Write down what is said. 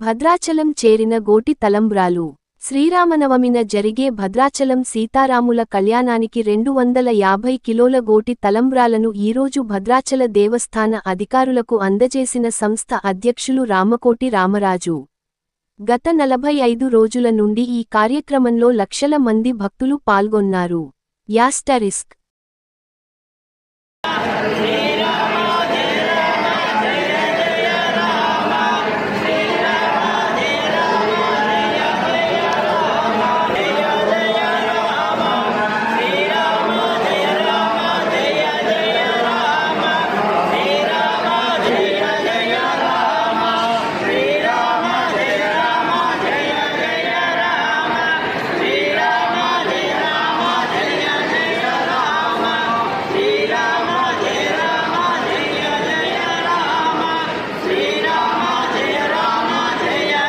భద్రాచలం చేరిన గోటి తలంబ్రాలు. శ్రీరామనవమిన జరిగే భద్రాచలం సీతారాముల కళ్యాణానికి రెండు వందల యాభై కిలోల గోటి తలంబ్రాలను ఈరోజు భద్రాచల దేవస్థాన అధికారులకు అందజేసిన సంస్థ అధ్యక్షులు రామకోటి రామరాజు. గత నలభై ఐదు రోజుల నుండి ఈ కార్యక్రమంలో లక్షల మంది భక్తులు పాల్గొన్నారు. యాస్టరిస్క్